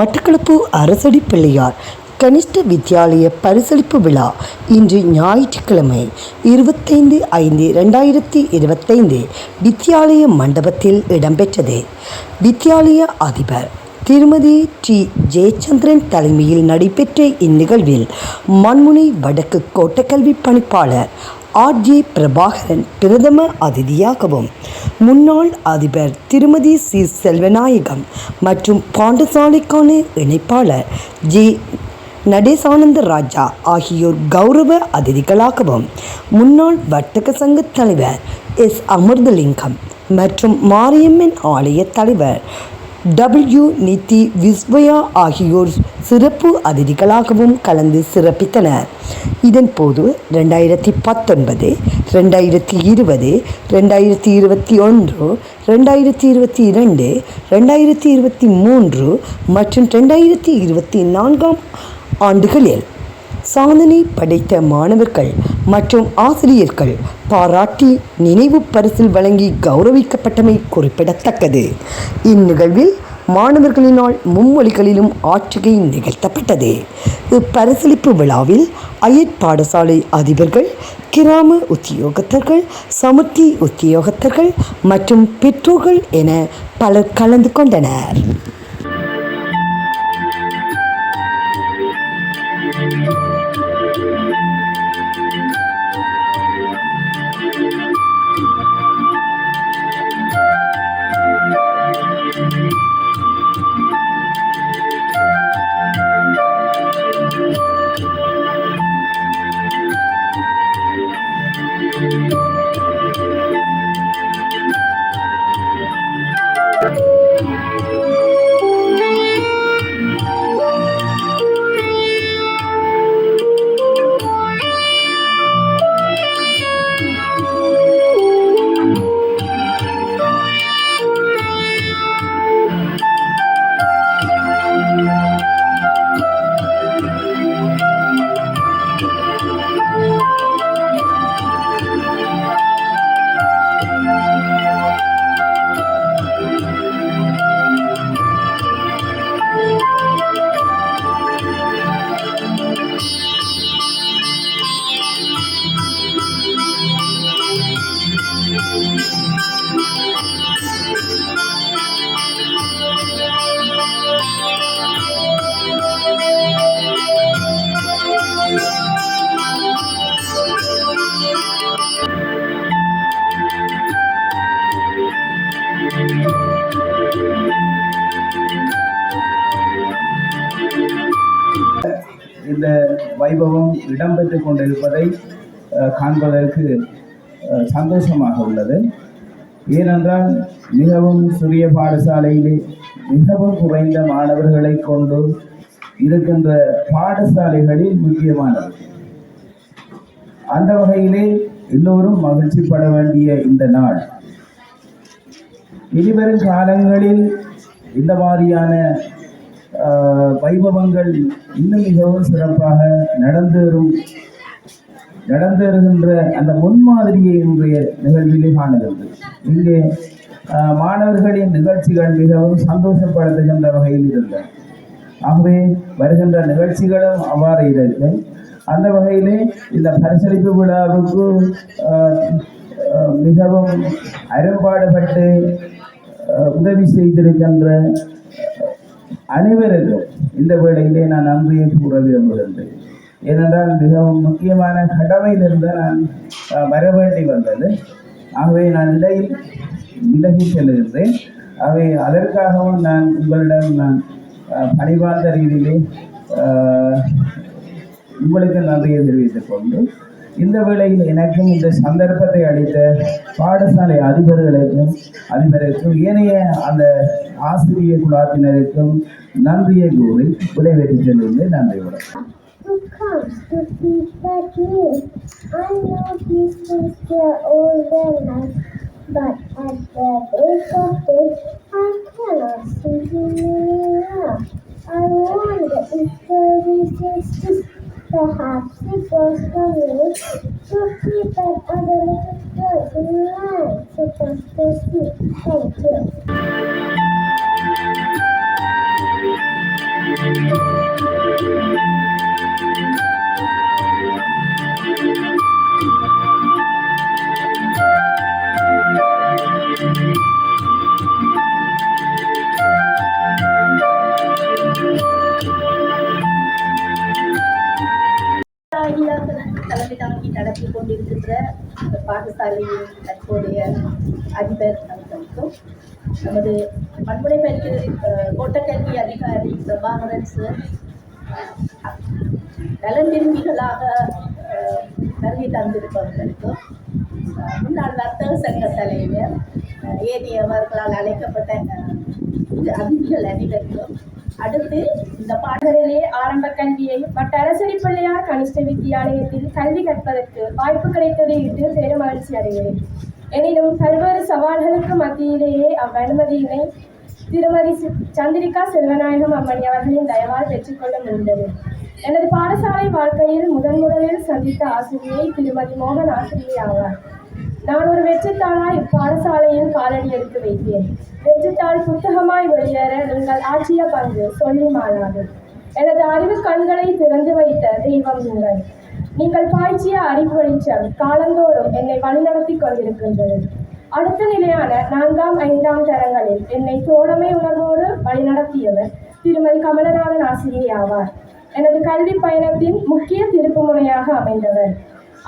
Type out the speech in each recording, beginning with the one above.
மட்டக்களப்பு அரசடி பிள்ளையார் கனிஷ்ட வித்யாலய பரிசளிப்பு விழா இன்று ஞாயிற்றுக்கிழமை இருபத்தைந்து ஐந்து ரெண்டாயிரத்தி இருபத்தைந்து வித்யாலய மண்டபத்தில் இடம்பெற்றது. வித்யாலய அதிபர் திருமதி டி. ஜெயச்சந்திரன் தலைமையில் நடைபெற்ற இந்நிகழ்வில் மண்முனை வடக்கு கோட்டக்கல்வி பணிப்பாளர் ஆர்ஜே பிரபாகரன் பிரதம அதிதியாகவும் முன்னாள் அதிபர் திருமதி சி. செல்வநாயகம் மற்றும் பாண்டசாலைக்கான இணைப்பாளர் ஜே. நடேசானந்த ராஜா ஆகியோர் கௌரவ அதிதிகளாகவும் முன்னாள் வர்த்தக சங்க தலைவர் எஸ். அமிர்தலிங்கம் மற்றும் மாரியம்மன் ஆலய தலைவர் டபிள்யூ நிதி விஸ்வயா ஆகியோர் சிறப்பு அதிதிகளாகவும் கலந்து சிறப்பித்தனர். இதன் போது ரெண்டாயிரத்தி பத்தொன்பது ரெண்டாயிரத்தி இருபது ரெண்டாயிரத்தி இருபத்தி ஒன்று ரெண்டாயிரத்தி இருபத்தி இரண்டு ரெண்டாயிரத்தி இருபத்தி மூன்று மற்றும் ரெண்டாயிரத்தி இருபத்தி நான்காம் ஆண்டுகளில் சாதனை படைத்த மாணவர்கள் மற்றும் ஆசிரியர்கள் பாராட்டி நினைவு பரிசில் வழங்கி கௌரவிக்கப்பட்டமை குறிப்பிடத்தக்கது. இந்நிகழ்வில் மாணவர்களினால் மும்மொழிகளிலும் ஆட்சிகை நிகழ்த்தப்பட்டது. இப்பரிசளிப்பு விழாவில் அயற் பாடசாலை அதிபர்கள் கிராம உத்தியோகத்தர்கள் சமுர்த்தி உத்தியோகத்தர்கள் மற்றும் பெற்றோர்கள் என பலர் கலந்து கொண்டனர். இந்த வைபவம் இடம்பெற்று கொண்டிருப்பதை காண்பதற்கு சந்தோஷமாக உள்ளது. ஏனென்றால் மிகவும் சிறிய பாடசாலையிலே மிகவும் குறைந்த மாணவர்களை கொண்டு இருக்கின்ற பாடசாலைகளில் முக்கியமானது. அந்த வகையிலே எல்லோரும் மகிழ்ச்சிப்பட வேண்டிய இந்த நாள். இனிவரும் காலங்களில் இந்த மாதிரியான வைபவங்கள் இன்னும் மிகவும் சிறப்பாக நடந்தேறும் நடந்தேறுகின்ற அந்த முன்மாதிரியை இன்றைய நிகழ்விலே காணுகிறது. இங்கே மாணவர்களின் நிகழ்ச்சிகள் மிகவும் சந்தோஷப்படுத்துகின்ற வகையில் இருந்தன ஆகவே வருகின்ற நிகழ்ச்சிகளும் அவ்வாறு இருக்கும். அந்த வகையிலே இந்த பரிசளிப்பு விழாவுக்கு மிகவும் அரும்பாடுபட்டு உதவி செய்திருக்கின்ற அனைவருக்கும் இந்த வேளையிலே நான் நன்றியை கூற விரும்புகின்றேன். ஏனென்றால் மிகவும் முக்கியமான கடமையிலிருந்து நான் வர வேண்டி வந்தது. ஆகவே நான் இடையில் விலகி செல்கின்றேன். ஆகவே அதற்காகவும் நான் உங்களிடம் நான் பணிவார்ந்த ரீதியிலே உங்களுக்கு நன்றியை தெரிவித்துக் கொண்டு இந்த வேளையில் எனக்கும் இந்த சந்தர்ப்பத்தை அளித்த பாடசாலை அதிபர்களுக்கும் அதிபருக்கும் ஏனைய அந்த ஆசிரியர் குழாத்தினருக்கும் நன்றியை கூறி விடைபெற்று செல்கின்றேன் நன்றியுடன் Who comes to feed that meal? I know these things here all their life, but at the base of it, I cannot see him anymore. I wonder if there is. Perhaps it was for me to keep that other little senang seperti saja. kita lebih tangan kita lebih pun அந்த பாடசாலையின் தற்போதைய அதிபர் அவர்களுக்கும் நமது பண்புடை பயிற்சி கோட்டக்கல்வி அதிகாரி Prabhakaran sir அஹ், நலன் விரும்பிகளாக தந்திருப்பவர்களுக்கும் முன்னாள் வர்த்தக சங்க தலைவர் ஏடி அவர்களால் அழைக்கப்பட்ட இது அதிதிகள் அனைவருக்கும் அடுத்து இந்த பாடலிலே நகரிலே ஆரம்ப கல்வியை வட்டரசடி பிள்ளையார் கனிஷ்ட வித்தியாலயத்தில் கல்வி கற்பதற்கு வாய்ப்பு கிடைத்ததை இட்டு பெரும் மகிழ்ச்சி அடைகிறேன். எனினும் பல்வேறு சவால்களுக்கு மத்தியிலேயே அவ்வனுமதியினை திருமதி சி- சந்திரிகா செல்வநாயகம் அம்மணி அவர்களின் தயவால் பெற்றுக்கொள்ள முடிந்தது. எனது பாடசாலை வாழ்க்கையில் முதன் முதலில் சந்தித்த ஆசிரியை திருமதி மோகன் ஆசிரியை ஆவார். நான் ஒரு வெற்றித்தாளாய் இப்பாடசாலையில் காலடி எடுத்து வைத்தேன். வெற்றித்தாள் புத்தகமாய் வெளியேற நீங்கள் ஆற்றிய பங்கு சொல்லி மாறாது. எனது அறிவு கண்களை திறந்து வைத்த தெய்வம் நீங்கள். நீங்கள் பாய்ச்சிய அறிவு வெளிச்சம் காலந்தோறும் என்னை வழிநடத்தி கொண்டிருக்கின்றது. அடுத்த நிலையான நான்காம் ஐந்தாம் தரங்களில் என்னை தோழமை உணர்வோடு வழிநடத்தியவர் திருமதி கமலநாதன் ஆசிரியை ஆவார். எனது கல்வி பயணத்தின் முக்கிய திருப்புமுனையாக அமைந்தவர்.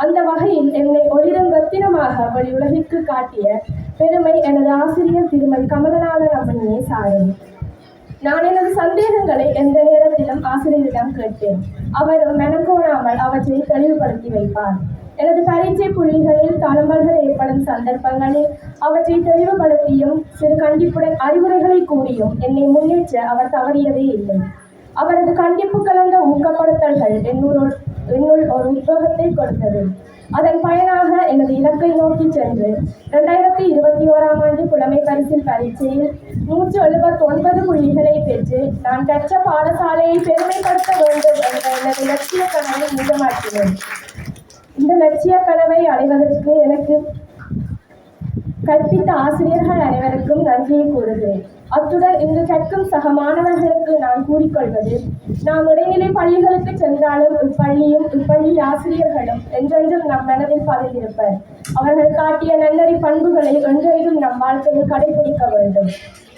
அந்த வகையில் என்னை ஒளிரும் ரத்தினமாக அவள் உலகிற்கு காட்டிய பெருமை எனது ஆசிரியர் திருமதி கமலநாதன் அம்மனியை சாரும். நான் எனது சந்தேகங்களை எந்த நேரத்திலும் ஆசிரியரிடம் கேட்டேன். அவரும் மெனக்கோணாமல் அவற்றை தெளிவுபடுத்தி வைப்பார். எனது பரீட்சை புள்ளிகளில் தளம்பல்கள் ஏற்படும் சந்தர்ப்பங்களில் அவற்றை தெளிவுபடுத்தியும் சிறு கண்டிப்புடன் அறிவுரைகளை கூறியும் என்னை முன்னேற்ற அவர் தவறியதே இல்லை. அவரது கண்டிப்பு கலந்த ஊக்கப்படுத்தல்கள் என்னுள் என்னுள் ஒரு உத்வேகத்தை கொடுத்தது. அதன் பயனாக எனது இலக்கை நோக்கி சென்று இரண்டாயிரத்தி இருபத்தி ஓராம் ஆண்டு புலமை பரிசில் பரீட்சையில் நூற்றி எழுபத்தி ஒன்பது புள்ளிகளை பெற்று நான் கற்ற பாடசாலையை பெருமைப்படுத்த வேண்டும் என்ற எனது லட்சிய கனவை நிஜமாக்கினேன் இந்த லட்சிய கனவை அடைவதற்கு எனக்கு கற்பித்த ஆசிரியர்கள் அனைவருக்கும் நன்றியை கூறுகிறேன். அத்துடன் இங்கு கற்கும் சக மாணவர்களுக்கு நான் கூறிக்கொள்வது நாம் இடைநிலை பள்ளிகளுக்கு சென்றாலும் இப்பள்ளியும் இப்பள்ளி ஆசிரியர்களும் என்றென்றும் நம் மனதில் பதிந்திருப்பர் அவர்கள் காட்டிய நன்னறி பண்புகளை என்றென்றும் நம் வாழ்க்கையில் கடைபிடிக்க வேண்டும்.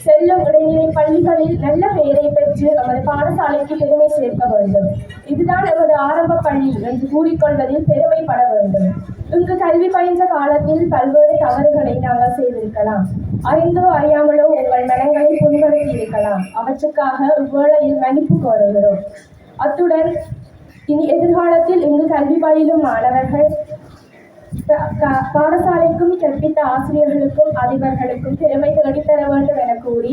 செல்லும் இடைநிலை பள்ளிகளில் நல்ல பெயரை பெற்று நமது பாடசாலைக்கு பெருமை சேர்க்க வேண்டும். இதுதான் எமது ஆரம்ப பள்ளி என்று கூறிக்கொள்வதில் பெருமைப்பட வேண்டும். இங்கு கல்வி பயின்ற காலத்தில் பல்வேறு தவறுகளை நாங்கள் செய்திருக்கலாம். அறிந்தோ அறியாமலோ உங்கள் மனங்களை புண்படுத்தி இருக்கலாம். அவற்றுக்காக இவ்வேளையில் மன்னிப்பு கோருகிறோம். அத்துடன் இனி எதிர்காலத்தில் இங்கு கல்வி பயிலும் மாணவர்கள் பாடசாலைக்கும் கற்பித்த ஆசிரியர்களுக்கும் அதிபர்களுக்கும் பெருமை தேடித்தர வேண்டும் என கூறி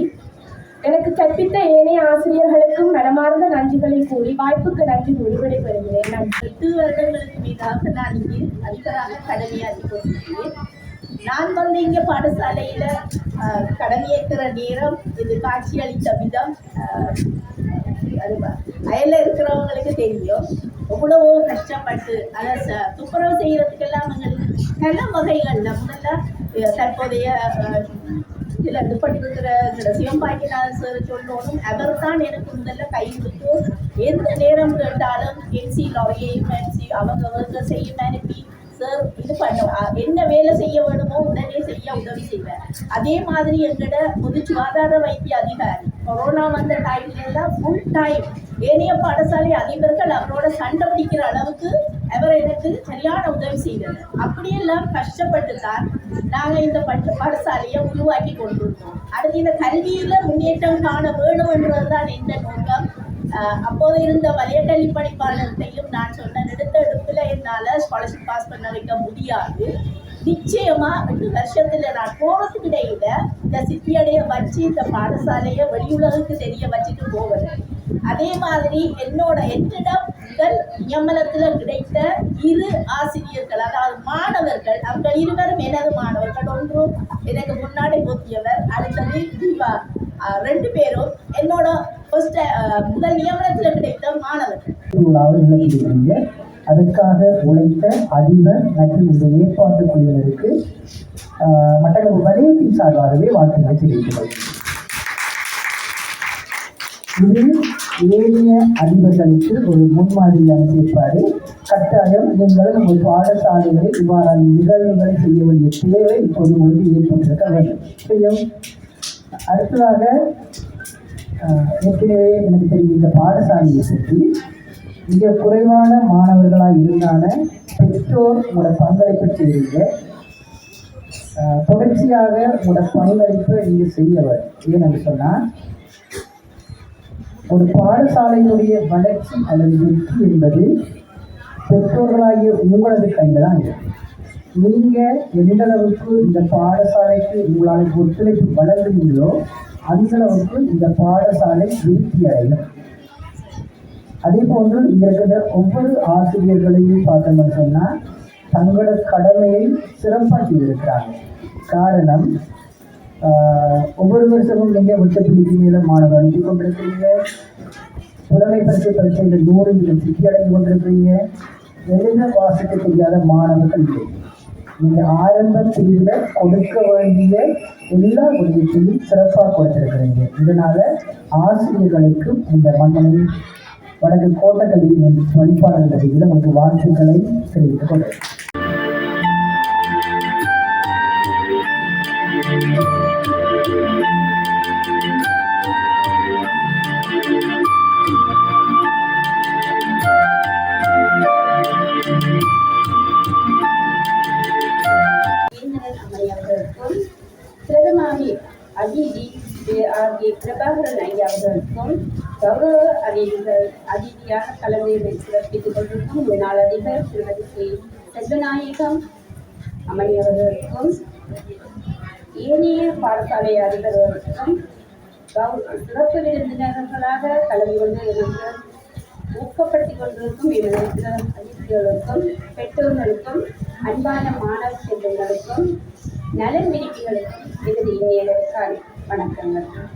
எனக்கு கற்பித்த ஏனைய ஆசிரியர்களுக்கும் மனமார்ந்த நன்றிகளை கூறி வாய்ப்புக்கு நன்றி கூறி விடைபெறுகிறேன். நன்றி. எட்டு வருடங்களுக்கு மீதாக நான் இங்கே அதிபராக கடமையாற்றி கொண்டிருக்கிறேன். நான் வந்து இங்கே பாடசாலையில் கடமையேற்கிற நேரம் இது காட்சியளித்த விதம் அயல இருக்கிறவங்களுக்கு தெரியும். எவ்வளவோ கஷ்டப்பட்டு அதை துப்புரவு செய்யறதுக்கெல்லாம் எங்களுக்கு பல வகைகளில் முதல்ல தற்போதைய இதில் இது பண்ணிருக்கிற சிவம்பாக்கினார் சார் சொல்லணும் அவர் தான் எனக்கு முதல்ல கை கொடுத்து எந்த நேரம் கேட்டாலும் என்சி லாரியை அவங்க அவங்க செய்ய அனுப்பி சார் இது பண்ண. என்ன வேலை செய்ய வேணுமோ உடனே செய்ய உதவி செய்வேன் அதே மாதிரி எங்களோட பொது சுகாதார வைத்திய அதிகாரி கொரோனா வந்த டைம்ல எல்லாம் ஃபுல் டைம் ஏனைய பாடசாலை அதிபர்கள் அவரோட சண்டை பிடிக்கிற அளவுக்கு அவர் எனக்கு சரியான உதவி செய்தது அப்படியெல்லாம் கஷ்டப்பட்டு தான் நாங்கள் இந்த பட்டு பாடசாலையை உருவாக்கி கொண்டிருந்தோம். அடுத்து இந்த கல்வியில் முன்னேற்றம் காண வேணும் என்றதுதான் இந்த நோக்கம். அப்போது இருந்த வலையட்டலி பணிப்பாளர்களையும் நான் சொன்ன எடுத்த எடுப்பில் என்னால் ஸ்காலர்ஷிப் பாஸ் பண்ண வைக்க முடியாது. நிச்சயமா ரெண்டு வருஷத்துல நான் போறதுக்கு இடையில இந்த சித்தியடைய வச்சு இந்த பாடசாலையை வெளியுலகுக்கு தெரிய வச்சுட்டு போவேன். அதே மாதிரி என்னோட என்னிடம் முதல் நியமனத்துல கிடைத்த இரு ஆசிரியர்கள் அதாவது மாணவர்கள் அவங்க இருவரும் எனது மாணவர்கள். ஒன்றும் எனக்கு முன்னாடி போத்தியவர் அடுத்தது தீபா ரெண்டு பேரும் என்னோட ஃபர்ஸ்ட் uh, முதல் நியமனத்தில் கிடைத்த மாணவர்கள் அதற்காக உழைத்த அதிபர் மற்றும் இந்த ஏற்பாட்டு குழுவினருக்கு ஆஹ், மட்டக்களப்பு வலயத்தின் சார்பாகவே வாழ்த்துக்களை தெரிவித்துள்ளது இது ஏனைய அதிபர்களுக்கு ஒரு முன்மாதிரியான செயற்பாடு கட்டாயம் நீங்கள் உங்கள் பாடசாலைகளில் இவ்வாறான நிகழ்வுகளை செய்ய வேண்டிய தேவை இப்போது உங்களுக்கு ஏற்பட்டிருக்க வேண்டும் அடுத்ததாக ஏற்கனவே எனக்கு தெரியும் இந்த பாடசாலையை பற்றி. மிக குறைவான மாணவர்களாக இருந்தான பெற்றோர் உங்களோட பங்களிப்பு செய்வீங்க. தொடர்ச்சியாக உங்களோட பங்களிப்பை நீங்கள் செய்யவர். ஏன்னு சொன்னால் ஒரு பாடசாலையினுடைய வளர்ச்சி அல்லது வெற்றி என்பது பெற்றோர்களாகிய உங்களது கையில் தான் இருக்கு. நீங்கள் எந்த அளவுக்கு இந்த பாடசாலைக்கு உங்களால் ஒத்துழைப்பு வளர்ந்தீங்களோ அந்த இந்த பாடசாலை வீழ்ச்சி அடையும் அதே போன்று இங்க இருக்கிற ஒவ்வொரு ஆசிரியர்களையும் பார்த்தோம்னு சொன்னால் தங்களோட கடமையை சிறப்பாக இருக்கிறாங்க. காரணம் ஒவ்வொரு வருஷமும் நீங்கள் விட்ட மேலே மாணவர் அனுப்பி கொண்டிருக்கிறீங்க. புலமை பரிசு பரீட்சையில் நூறு நீங்கள் சித்தி அடைந்து கொண்டிருக்கிறீங்க. எழுத வாசிக்க தெரியாத மாணவர்கள் இல்லை. நீங்கள் ஆரம்ப கொடுக்க வேண்டிய எல்லா உதவியத்தையும் சிறப்பாக கொடுத்திருக்கிறீங்க இதனால ஆசிரியர்களுக்கும் இந்த மன்னனின் வடக்கு கோட்டக்கல்வியின் வழிபாடுகள் உங்களுக்கு வாழ்த்துக்களை தெரிவித்துக் கொள்கிறேன். தலைமையை சிறப்பித்துக் கொண்டிருக்கும் முன்னாள் அதிபர் திருமதி ஸ்ரீ செல்வநாயகம் அமணி அவர்களுக்கும் ஏனைய பாடசாலை அதிபர் அவர்களுக்கும் சிறப்பு விருந்தினர்களாக கலந்து கொண்டு எனக்கு ஊக்கப்படுத்திக் கொண்டிருக்கும் எனது அதிபர்களுக்கும் பெற்றோர்களுக்கும் அன்பான மாணவ செல்வங்களுக்கும் நலன் விரும்பிகளுக்கும் எனது இணைய வணக்கங்கள்.